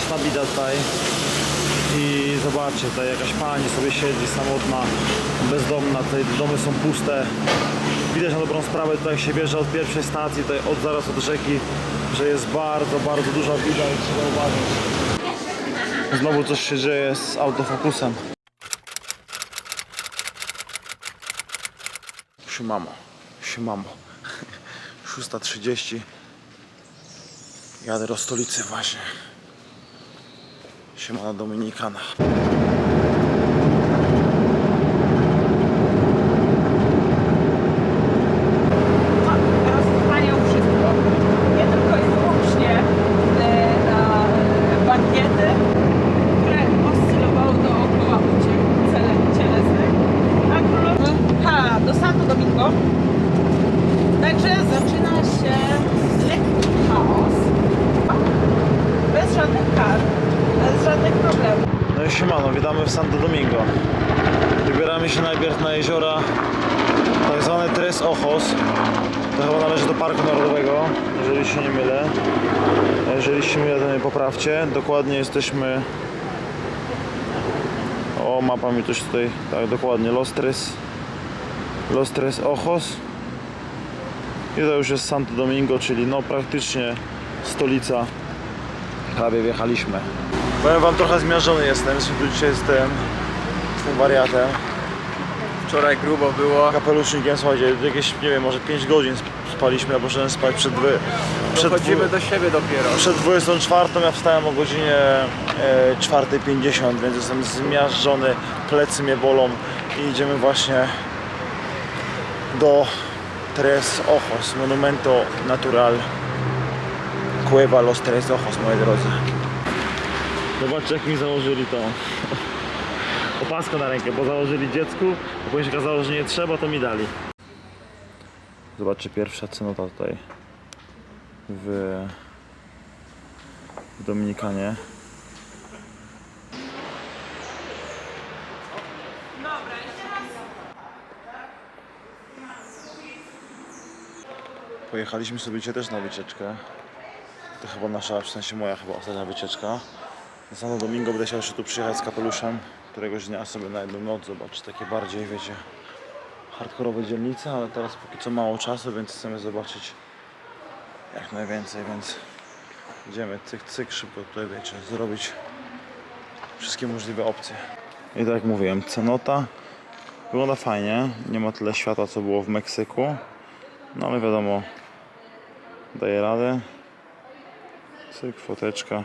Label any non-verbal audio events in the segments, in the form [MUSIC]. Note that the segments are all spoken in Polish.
straszna bida tutaj. I zobaczcie, tutaj jakaś pani sobie siedzi samotna, bezdomna, tutaj domy są puste. Widać na dobrą sprawę, tutaj się wjeżdża od pierwszej stacji, tutaj od zaraz od rzeki, że jest bardzo, bardzo duża bida i trzeba uważać. Znowu coś się dzieje z autofokusem. Siemamo, siemamo. 6.30 Jadę do stolicy właśnie. Siemano Dominikana. roztrwają wszystko. Nie tylko i wyłącznie e, na e, bankiety, które oscylowały dookoła uciech cele- cielesnych, a królowa ha, do Santo Domingo. Także zaczyna się lekki chaos. Bez żadnych kar, bez żadnych problemów. No i siemano, witamy w Santo Domingo. Wybieramy się najpierw na jeziora tak zwane Tres Ojos. To chyba należy do Parku Narodowego, jeżeli się nie mylę. A Jeżeli się poprawcie. Dokładnie jesteśmy... O, mapa mi coś tutaj... Tak, dokładnie. Los Tres... Ojos. I to już jest Santo Domingo, czyli no praktycznie stolica. Prawie wjechaliśmy. Powiem wam, trochę zmiażdżony jestem, jestem tu dzisiaj tym, z tym wariatem. Wczoraj grubo było. Kapelusznikiem, słuchajcie, jakieś, nie wiem, może 5 godzin sp- spaliśmy, ja poszedłem spać przed dwie. Przed, Dochodzimy do siebie dopiero. przed 24, ja wstałem o godzinie e, 4.50, więc jestem zmiażdżony, plecy mnie bolą i idziemy właśnie do Tres Ojos, Monumento Natural Cueva Los Tres Ojos, moi drodzy. Zobaczcie jak mi założyli tą opaskę na rękę, bo założyli dziecku, a później się okazało, że nie trzeba, to mi dali. Zobaczcie pierwsza cenota tutaj w, w Dominikanie. Pojechaliśmy sobie dzisiaj też na wycieczkę. To chyba nasza, w sensie moja chyba ostatnia wycieczka. Na Santo Domingo będę chciał jeszcze tu przyjechać z kapeluszem któregoś dnia sobie na jedną noc zobaczyć takie bardziej, wiecie, hardkorowe dzielnice, ale teraz póki co mało czasu, więc chcemy zobaczyć jak najwięcej, więc idziemy cyk cyk szybko tutaj wiecie, zrobić wszystkie możliwe opcje. I tak jak mówiłem, cenota wygląda fajnie, nie ma tyle światła co było w Meksyku, no ale wiadomo, daje radę. Cyk, foteczka.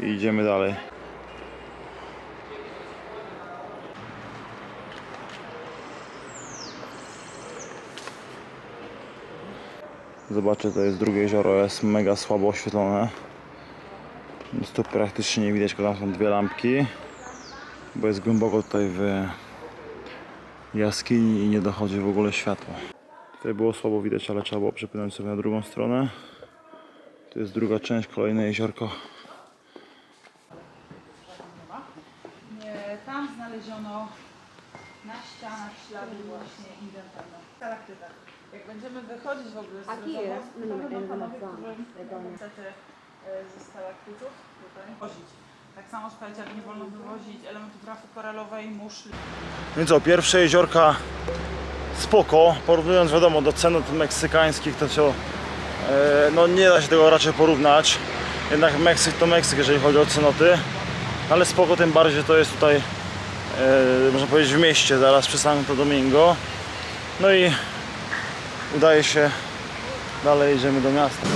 I idziemy dalej. Zobaczcie, to jest drugie jezioro, jest mega słabo oświetlone. Tu praktycznie nie widać, tylko tam są dwie lampki, bo jest głęboko tutaj w jaskini i nie dochodzi w ogóle światło. Tutaj było słabo widać, ale trzeba było przepłynąć sobie na drugą stronę. To jest druga część, kolejne jeziorko. Tam znaleziono na ścianach ślady właśnie indentana. W stalaktytach. Jak będziemy wychodzić w ogóle z Aquí Ryzowa, es, to no, będą en panowie, którzy niestety e, ze stalaktytów tutaj wozić. Tak samo słuchajcie, jak nie wolno wywozić elementów rafy koralowej, muszli. Więc co, pierwsze jeziorka spoko, porównując wiadomo do cenot meksykańskich, to co, e, no nie da się tego raczej porównać. Jednak Meksyk to Meksyk, jeżeli chodzi o cenoty, ale spoko tym bardziej, że to jest tutaj, e, można powiedzieć w mieście, zaraz przy Santo Domingo. No i udaje się, dalej idziemy do miasta.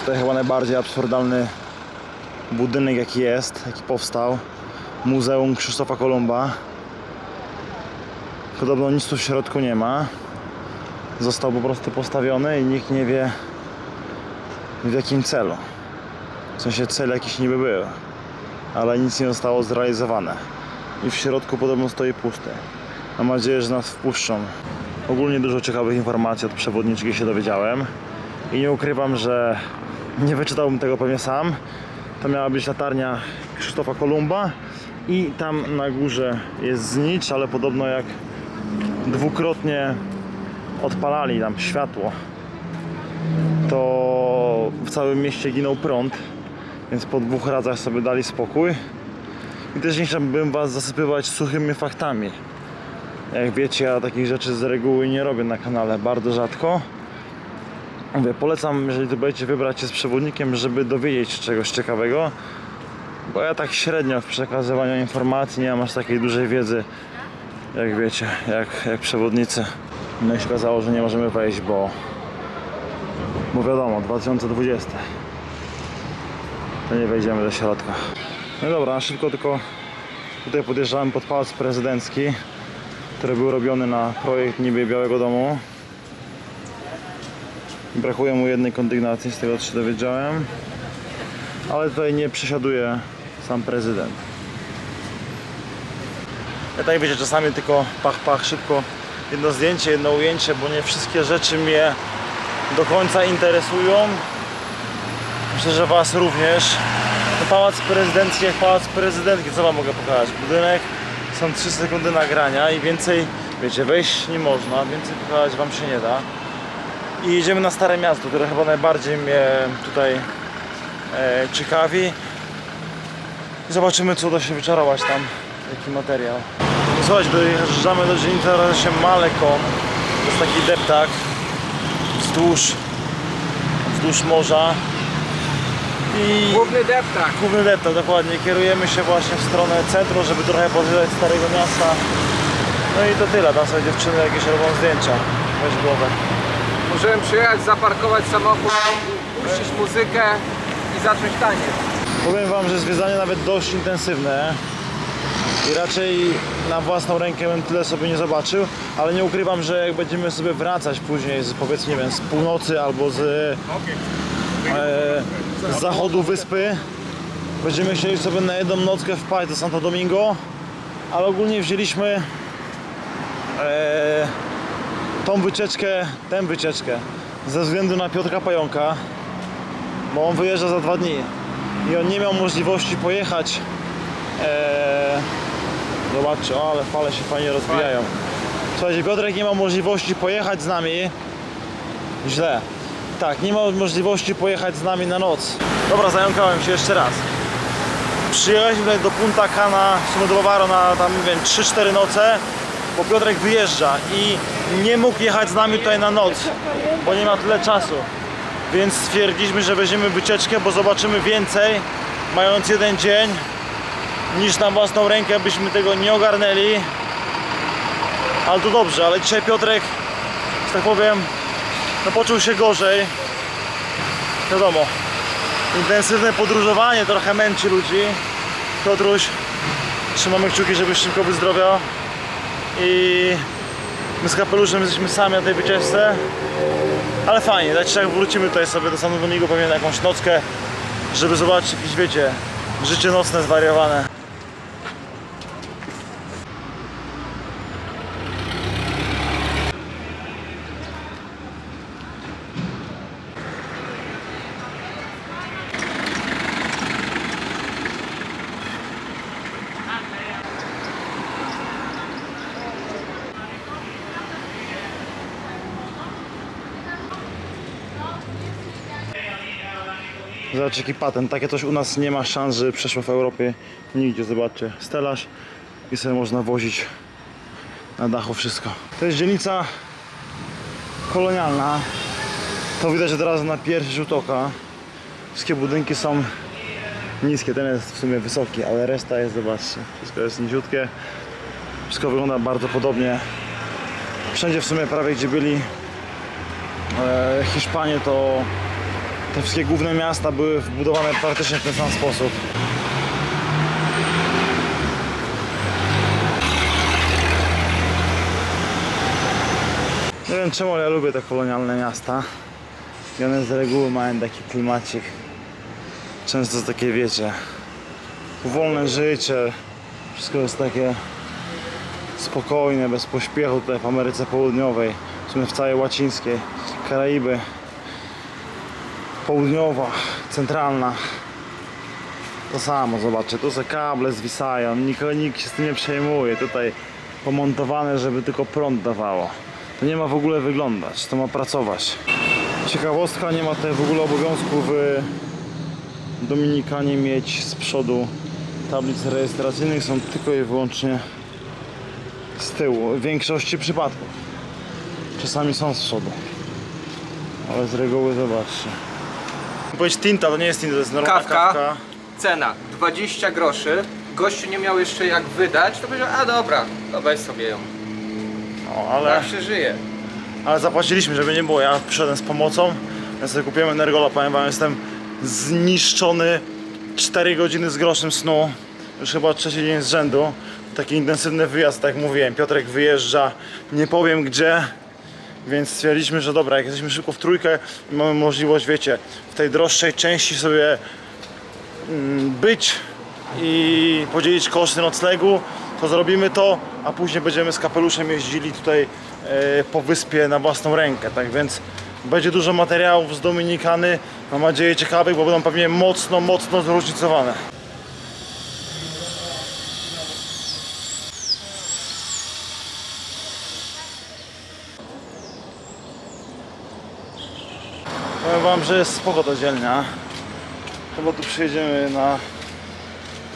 Tutaj chyba najbardziej absurdalny budynek jaki jest, jaki powstał. Muzeum Krzysztofa Kolumba. Podobno nic tu w środku nie ma. Został po prostu postawiony i nikt nie wie w jakim celu. W sensie cel jakiś niby był, ale nic nie zostało zrealizowane. I w środku podobno stoi pusty. Mam nadzieję, że nas wpuszczą. Ogólnie dużo ciekawych informacji od przewodniczki się dowiedziałem i nie ukrywam, że nie wyczytałbym tego pewnie sam, To miała być latarnia Krzysztofa Kolumba i tam na górze jest znicz, ale podobno jak dwukrotnie odpalali tam światło, to w całym mieście ginął prąd, więc po dwóch razach sobie dali spokój. I też nie chciałbym was zasypywać suchymi faktami. Jak wiecie, ja takich rzeczy z reguły nie robię na kanale, bardzo rzadko. Mówię, polecam, jeżeli to będziecie wybrać się z przewodnikiem, żeby dowiedzieć się czegoś ciekawego. Bo ja tak średnio w przekazywaniu informacji nie mam aż takiej dużej wiedzy, jak wiecie, jak, jak przewodnicy. No i się okazało, że nie możemy wejść, bo, bo wiadomo, 2020. To nie wejdziemy do środka. No dobra, na szybko tylko tutaj podjeżdżałem pod pałac prezydencki, który był robiony na projekt niby Białego Domu. Brakuje mu jednej kondygnacji, z tego co się dowiedziałem. Ale tutaj nie przesiaduje sam prezydent. Ja tak wiecie, czasami tylko pach, pach, szybko jedno zdjęcie, jedno ujęcie, bo nie wszystkie rzeczy mnie do końca interesują. Myślę, że Was również. No, pałac prezydencki jak pałac prezydentki, co Wam mogę pokazać? Budynek, są 3 sekundy nagrania i więcej, wiecie, wejść nie można, więcej pokazać Wam się nie da. I jedziemy na Stare Miasto, które chyba najbardziej mnie tutaj e, ciekawi. I zobaczymy, co uda się wyczarować tam, jaki materiał. Słuchajcie, dojeżdżamy do dzielnicy, nazywa się Malekon. To jest taki deptak wzdłuż, wzdłuż morza. I Główny deptak. główny deptak, dokładnie. Kierujemy się właśnie w stronę centrum, żeby trochę pozwiedzać Starego Miasta. No i to tyle, tam sobie dziewczyny jakieś robią zdjęcia. Weź głowę. Możemy przyjechać, zaparkować samochód, puścić muzykę i zacząć taniec. Powiem Wam, że zwiedzanie nawet dość intensywne i raczej na własną rękę bym tyle sobie nie zobaczył, ale nie ukrywam, że jak będziemy sobie wracać później z powiedzmy, nie wiem, z północy albo z, e, z zachodu wyspy, będziemy chcieli sobie na jedną nockę wpaść do Santo Domingo, ale ogólnie wzięliśmy e, tą wycieczkę, tę wycieczkę ze względu na Piotrka Pająka, bo on wyjeżdża za dwa dni i on nie miał możliwości pojechać. Eee, zobaczcie, o, ale fale się fajnie rozwijają. Słuchajcie, Piotrek nie ma możliwości pojechać z nami. Źle. Tak, nie ma możliwości pojechać z nami na noc. Dobra, zająkałem się jeszcze raz. Przyjechaliśmy do Punta Cana, w sumie do Bavaro na tam, nie wiem, 3-4 noce, bo Piotrek wyjeżdża i nie mógł jechać z nami tutaj na noc, bo nie ma tyle czasu. Więc stwierdziliśmy, że weźmiemy wycieczkę, bo zobaczymy więcej, mając jeden dzień, niż na własną rękę byśmy tego nie ogarnęli. Ale to dobrze, ale dzisiaj Piotrek, że tak powiem, no poczuł się gorzej. Wiadomo, intensywne podróżowanie trochę męczy ludzi. Piotruś, trzymamy kciuki, żebyś szybko wyzdrowiał. I my z kapeluszem jesteśmy sami na tej wycieczce. Ale fajnie, dać jak wrócimy tutaj sobie do Santo Domingo pewnie na jakąś nockę, żeby zobaczyć jakieś, wiecie, życie nocne zwariowane. Zobacz jaki patent, takie coś u nas nie ma szans, żeby przeszło w Europie nigdzie, zobaczcie, stelaż i sobie można wozić na dachu wszystko. To jest dzielnica kolonialna, to widać od razu na pierwszy rzut oka. Wszystkie budynki są niskie, ten jest w sumie wysoki, ale reszta jest, zobaczcie, wszystko jest niziutkie. Wszystko wygląda bardzo podobnie. Wszędzie w sumie prawie gdzie byli e, Hiszpanie to te wszystkie główne miasta były wbudowane praktycznie w ten sam sposób. Nie wiem czemu, ale ja lubię te kolonialne miasta. I one z reguły mają taki klimacik. Często takie, wiecie, wolne życie. Wszystko jest takie spokojne, bez pośpiechu tutaj w Ameryce Południowej. W sumie w całej łacińskiej, Karaiby południowa, centralna. To samo, zobaczcie, tu se kable zwisają, nikt, nikt się z tym nie przejmuje. Tutaj pomontowane, żeby tylko prąd dawało. To nie ma w ogóle wyglądać, to ma pracować. Ciekawostka, nie ma tutaj w ogóle obowiązku w Dominikanie mieć z przodu tablic rejestracyjnych, są tylko i wyłącznie z tyłu, w większości przypadków. Czasami są z przodu, ale z reguły zobaczcie. Powiedz tinta, to nie jest tinta, to jest normalna Kawka. kawka. Cena 20 groszy. Gościu nie miał jeszcze jak wydać, to powiedział, a dobra, to weź sobie ją. No, ale, Tak się żyje. ale zapłaciliśmy, żeby nie było. Ja przyszedłem z pomocą, ja sobie kupiłem Energola, powiem wam, jestem zniszczony 4 godziny z groszem snu. Już chyba trzeci dzień z rzędu. Taki intensywny wyjazd, tak jak mówiłem. Piotrek wyjeżdża, nie powiem gdzie, więc stwierdziliśmy, że dobra, jak jesteśmy szybko w trójkę i mamy możliwość, wiecie, w tej droższej części sobie mm, być i podzielić koszty noclegu, to zrobimy to, a później będziemy z kapeluszem jeździli tutaj e, po wyspie na własną rękę, tak więc będzie dużo materiałów z Dominikany, mam nadzieję ciekawych, bo będą pewnie mocno, mocno zróżnicowane. Powiem że jest spoko ta dzielnia. Chyba tu przyjedziemy na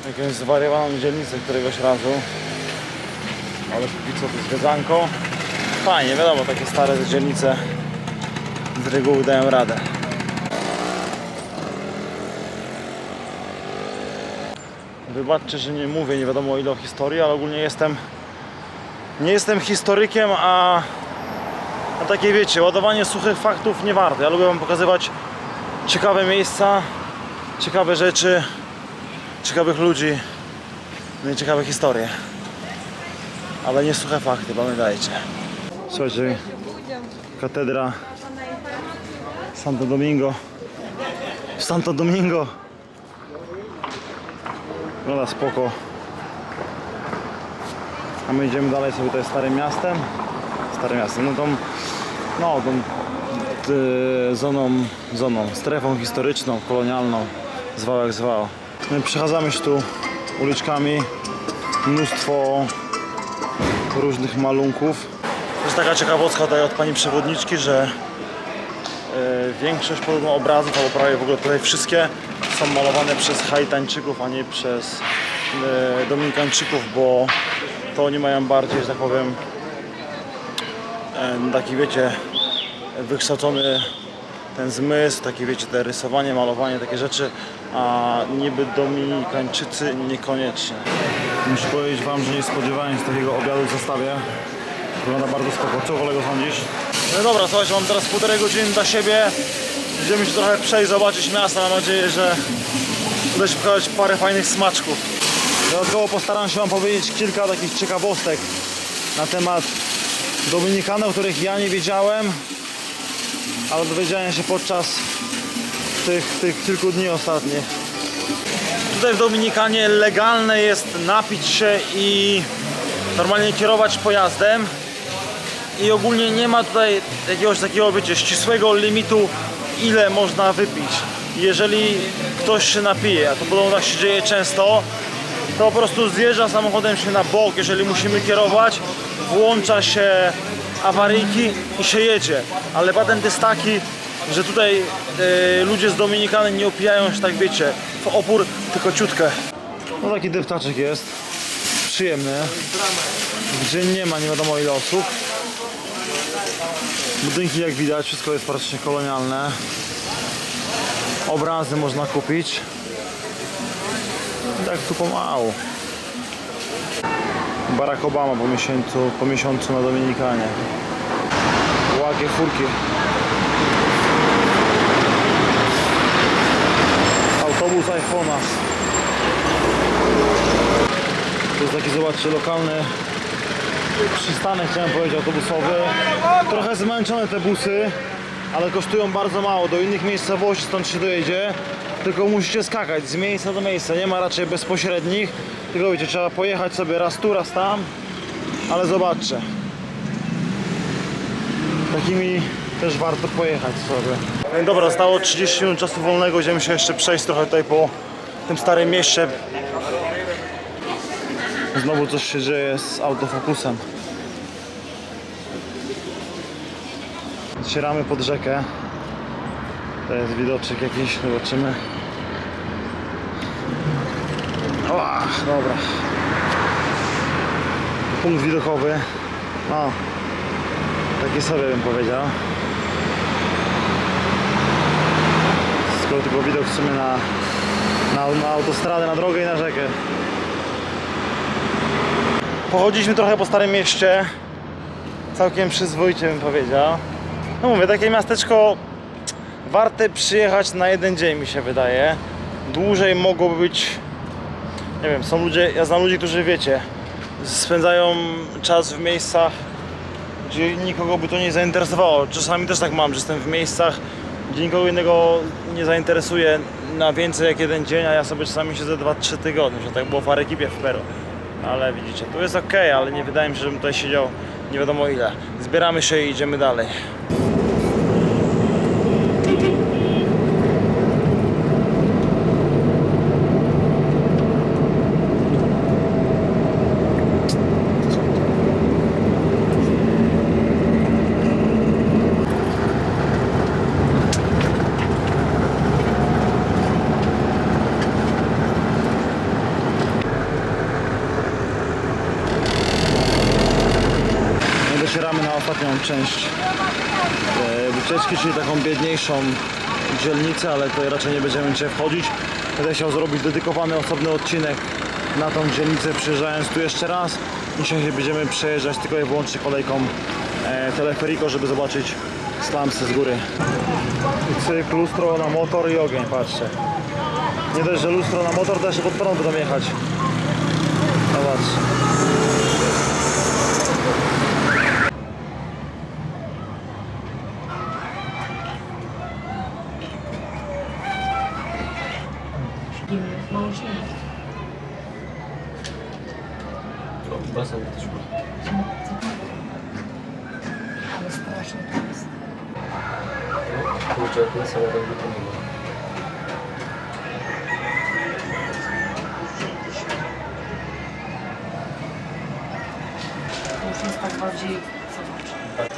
jakąś zwariowaną dzielnicę któregoś razu. Ale póki co to zwiedzanko. Fajnie, wiadomo, takie stare dzielnice z reguły dają radę. Wybaczcie, że nie mówię nie wiadomo ile o historii, ale ogólnie jestem nie jestem historykiem, a, a takie wiecie, ładowanie suchych faktów nie warto. Ja lubię wam pokazywać ciekawe miejsca, ciekawe rzeczy, ciekawych ludzi, no i ciekawe historie. Ale nie suche fakty, pamiętajcie. Słuchajcie, katedra Santo Domingo. Santo Domingo. Wygląda spoko. A my idziemy dalej sobie tutaj starym miastem. Starym miastem, no tą, no y, zoną, zoną, strefą historyczną, kolonialną, zwał jak zwał. My przechadzamy się tu uliczkami, mnóstwo różnych malunków. To jest taka ciekawostka tutaj od pani przewodniczki, że e, większość podobno obrazów, albo prawie w ogóle tutaj wszystkie są malowane przez Haitańczyków, a nie przez e, Dominikańczyków, bo to oni mają bardziej, że tak powiem, taki wiecie, wykształcony ten zmysł, takie wiecie, te rysowanie, malowanie, takie rzeczy, a niby Dominikańczycy niekoniecznie. Muszę powiedzieć wam, że nie spodziewałem się takiego obiadu w zestawie. Wygląda bardzo spoko. Co kolego sądzisz? No dobra, słuchajcie, mam teraz półtorej godziny dla siebie. Będziemy się trochę przejść, zobaczyć miasta. Mam nadzieję, że uda się pokazać parę fajnych smaczków. Dodatkowo postaram się wam powiedzieć kilka takich ciekawostek na temat Dominikany, o których ja nie wiedziałem, ale dowiedziałem się podczas tych, tych kilku dni ostatnich. Tutaj w Dominikanie legalne jest napić się i normalnie kierować pojazdem i ogólnie nie ma tutaj jakiegoś takiego, wiecie, ścisłego limitu ile można wypić. Jeżeli ktoś się napije, a to podobno tak się dzieje często, to po prostu zjeżdża samochodem się na bok, jeżeli musimy kierować, włącza się awaryjki i się jedzie. Ale patent jest taki, że tutaj e, ludzie z Dominikany nie opijają się, tak wiecie, w opór, tylko ciutkę. No taki deptaczek jest, przyjemny, gdzie nie ma nie wiadomo ile osób. Budynki jak widać, wszystko jest praktycznie kolonialne. Obrazy można kupić. I tak tu pomału. Barack Obama po miesiącu, po miesiącu na Dominikanie. Łagie furki. Autobus iPhone'a. To jest taki, zobaczcie, lokalny przystanek, chciałem powiedzieć, autobusowy. Trochę zmęczone te busy, ale kosztują bardzo mało. Do innych miejscowości stąd się dojedzie, tylko musicie skakać z miejsca do miejsca. Nie ma raczej bezpośrednich, tylko wiecie, trzeba pojechać sobie raz tu, raz tam, ale zobaczcie. Takimi też warto pojechać sobie. Dobra, zostało 30 minut czasu wolnego, idziemy się jeszcze przejść trochę tutaj po tym starym mieście. Znowu coś się dzieje z autofokusem. Zcieramy pod rzekę. To jest widoczek jakiś, zobaczymy. O, dobra. Punkt widokowy. O, taki sobie bym powiedział. Skoro tylko widok w sumie na, na, na autostradę, na drogę i na rzekę. Pochodziliśmy trochę po Starym Mieście. Całkiem przyzwoicie bym powiedział. No mówię, takie miasteczko warte przyjechać na jeden dzień mi się wydaje. Dłużej mogłoby być nie wiem, są ludzie, ja znam ludzi, którzy wiecie, spędzają czas w miejscach, gdzie nikogo by to nie zainteresowało. Czasami też tak mam, że jestem w miejscach, gdzie nikogo innego nie zainteresuje na więcej jak jeden dzień, a ja sobie czasami siedzę 2-3 tygodnie, że tak było w Arekipie w Peru. Ale widzicie, tu jest ok, ale nie wydaje mi się, żebym tutaj siedział nie wiadomo ile. Zbieramy się i idziemy dalej. No i docieramy na ostatnią część e, wycieczki, czyli taką biedniejszą dzielnicę, ale tutaj raczej nie będziemy dzisiaj wchodzić. Będę chciał zrobić dedykowany osobny odcinek na tą dzielnicę, przyjeżdżając tu jeszcze raz. Dzisiaj będziemy przejeżdżać tylko i wyłącznie kolejką e, żeby zobaczyć slumsy z góry. I cyk, lustro na motor i ogień, patrzcie. Nie dość, że lustro na motor, to jeszcze pod prąd będą jechać. Zobacz. Basen też ma. Ale strasznie to jest. Kurczę, ten samochód by to nie ma. To już jest tak.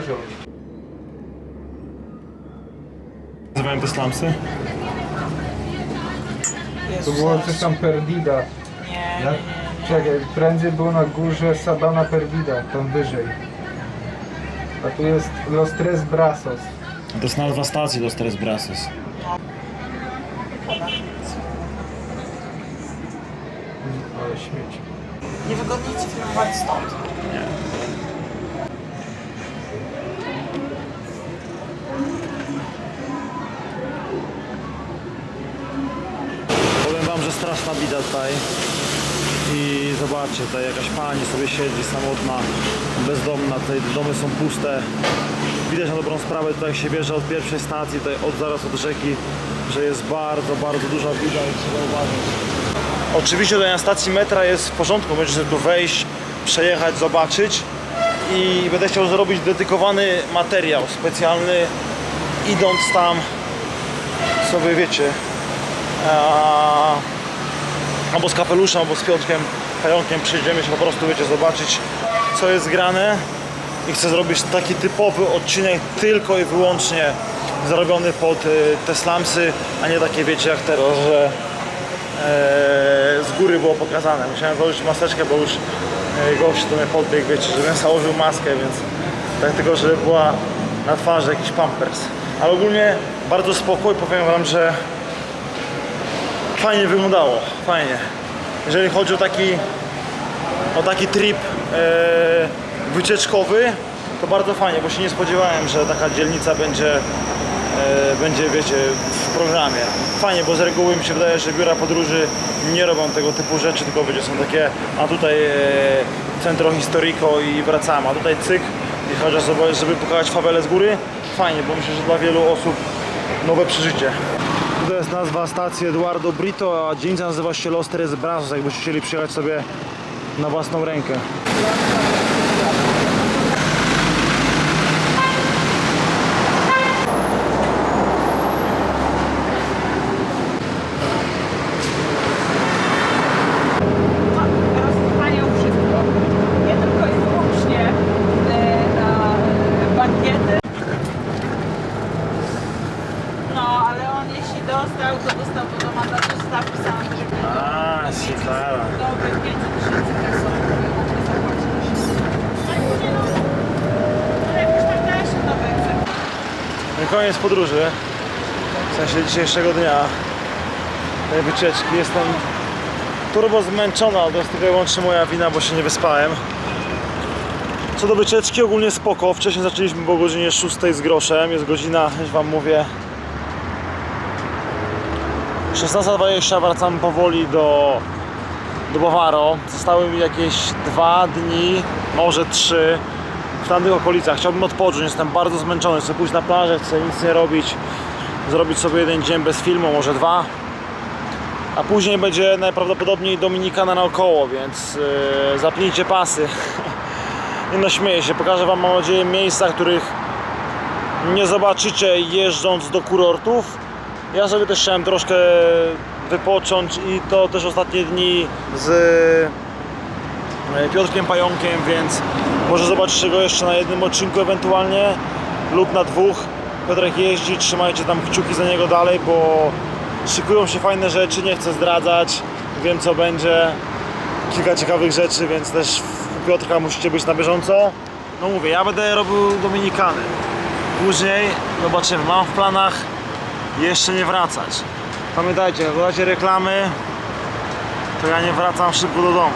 Dużo ludzi. Nazywają te slumsy? To było coś tam Perdida. Nie, Ja? Czekaj, prędzej było na górze Sabana Perdida, tam wyżej. A tu jest Los Tres Brazos. To jest nazwa stacji Los Tres Brazos. Ale śmieci. Niewygodnie ci filmować stąd. Powiem wam, że straszna bida tutaj. I zobaczcie, tutaj jakaś pani sobie siedzi samotna, bezdomna, tutaj domy są puste. Widać na dobrą sprawę tutaj się bierze od pierwszej stacji, tutaj od zaraz od rzeki, że jest bardzo, bardzo duża bida. Oczywiście tutaj na stacji metra jest w porządku, możesz sobie tu wejść, przejechać, zobaczyć i będę chciał zrobić dedykowany materiał specjalny idąc tam sobie wiecie a, albo z kapeluszem, albo z Piotrkiem Pająkiem przyjdziemy się po prostu, wiecie, zobaczyć co jest grane i chcę zrobić taki typowy odcinek tylko i wyłącznie zrobiony pod y, te slamsy, a nie takie wiecie jak teraz, że e, z góry było pokazane. Musiałem założyć maseczkę, bo już e, gość do mnie podbiegł, wiecie, żebym założył maskę, więc tak tylko, żeby była na twarzy jakiś pampers. Ale ogólnie bardzo spokój, powiem wam, że fajnie wyglądało, fajnie. Jeżeli chodzi o taki, o taki trip e, wycieczkowy, to bardzo fajnie, bo się nie spodziewałem, że taka dzielnica będzie, e, będzie wiecie, w programie. Fajnie, bo z reguły mi się wydaje, że biura podróży nie robią tego typu rzeczy, tylko wiecie, są takie, a tutaj e, centro historico i wracamy, a tutaj cyk i chociaż żeby, żeby pokazać fawelę z góry, fajnie, bo myślę, że dla wielu osób nowe przeżycie. To jest nazwa stacji Eduardo Brito, a dzielnica nazywa się Los Tres Brazos, jakbyście chcieli przyjechać sobie na własną rękę. No, roztrwają wszystko. Nie tylko i wyłącznie e, na e, bankiety. No, ale on jeśli dostał, to dostał to do mandatu stawki sam, że A, ciekawe. nowy 5 tysięcy peso, które mogli zapłacić. No i później no, no jakoś tam też nowe egzemplarze. No i koniec podróży. W sensie dzisiejszego dnia. Tej wycieczki. Jestem turbo zmęczona, ale tylko i wyłącznie moja wina, bo się nie wyspałem. Co do wycieczki, ogólnie spoko. Wcześniej zaczęliśmy po godzinie 6 z groszem. Jest godzina, już Wam mówię, 16.20. Wracam powoli do, do Bawaro. Zostały mi jakieś dwa dni, może trzy w tamtych okolicach. Chciałbym odpocząć, jestem bardzo zmęczony. Chcę pójść na plażę, chcę nic nie robić. Zrobić sobie jeden dzień bez filmu, może dwa. A później będzie najprawdopodobniej Dominikana naokoło, więc yy, zapnijcie pasy. [LAUGHS] Nie no, śmieję się. Pokażę Wam, mam nadzieję, miejsca, których nie zobaczycie jeżdżąc do kurortów. Ja sobie też chciałem troszkę wypocząć i to też ostatnie dni z Piotrkiem Pająkiem, więc może zobaczycie go jeszcze na jednym odcinku ewentualnie lub na dwóch. Piotrek jeździ, trzymajcie tam kciuki za niego dalej, bo szykują się fajne rzeczy, nie chcę zdradzać, wiem co będzie, kilka ciekawych rzeczy, więc też u Piotrka musicie być na bieżąco. No mówię, ja będę robił Dominikany. Później zobaczymy, mam w planach jeszcze nie wracać. Pamiętajcie, jak oglądacie reklamy, to ja nie wracam szybko do domu.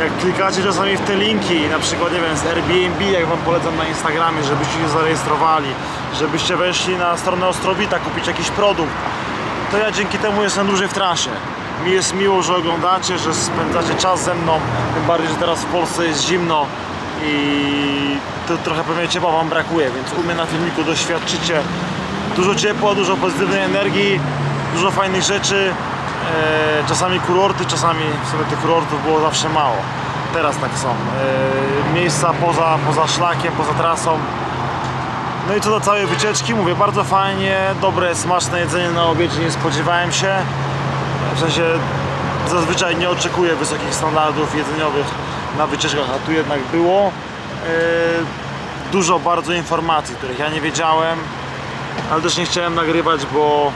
Jak klikacie czasami w te linki, na przykład nie wiem, z Airbnb, jak wam polecam na Instagramie, żebyście się zarejestrowali, żebyście weszli na stronę Ostrowita, kupić jakiś produkt, to ja dzięki temu jestem dłużej w trasie. Mi jest miło, że oglądacie, że spędzacie czas ze mną, tym bardziej, że teraz w Polsce jest zimno i to trochę pewnie ciepła wam brakuje, więc u mnie na filmiku doświadczycie dużo ciepła, dużo pozytywnej energii, dużo fajnych rzeczy. E, czasami kurorty, czasami w sumie tych kurortów było zawsze mało. Teraz tak są. E, miejsca poza, poza szlakiem, poza trasą. No i co do całej wycieczki, mówię, bardzo fajnie, dobre, smaczne jedzenie na obiedzie, nie spodziewałem się. W sensie zazwyczaj nie oczekuję wysokich standardów jedzeniowych na wycieczkach, a tu jednak było. E, dużo bardzo informacji, których ja nie wiedziałem, ale też nie chciałem nagrywać, bo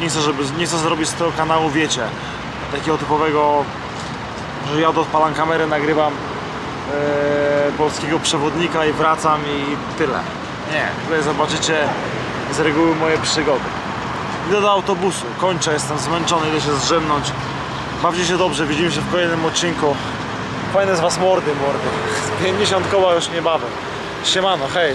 nie chcę, żeby, nie chcę zrobić z tego kanału, wiecie, takiego typowego, że ja odpalam kamerę, nagrywam e, polskiego przewodnika i wracam i tyle. Nie, tutaj zobaczycie z reguły moje przygody. Idę do autobusu, kończę, jestem zmęczony, idę się zdrzemnąć. Bawcie się dobrze, widzimy się w kolejnym odcinku. Fajne z was mordy, mordy. [LAUGHS] 50 koła już niebawem. Siemano, hej.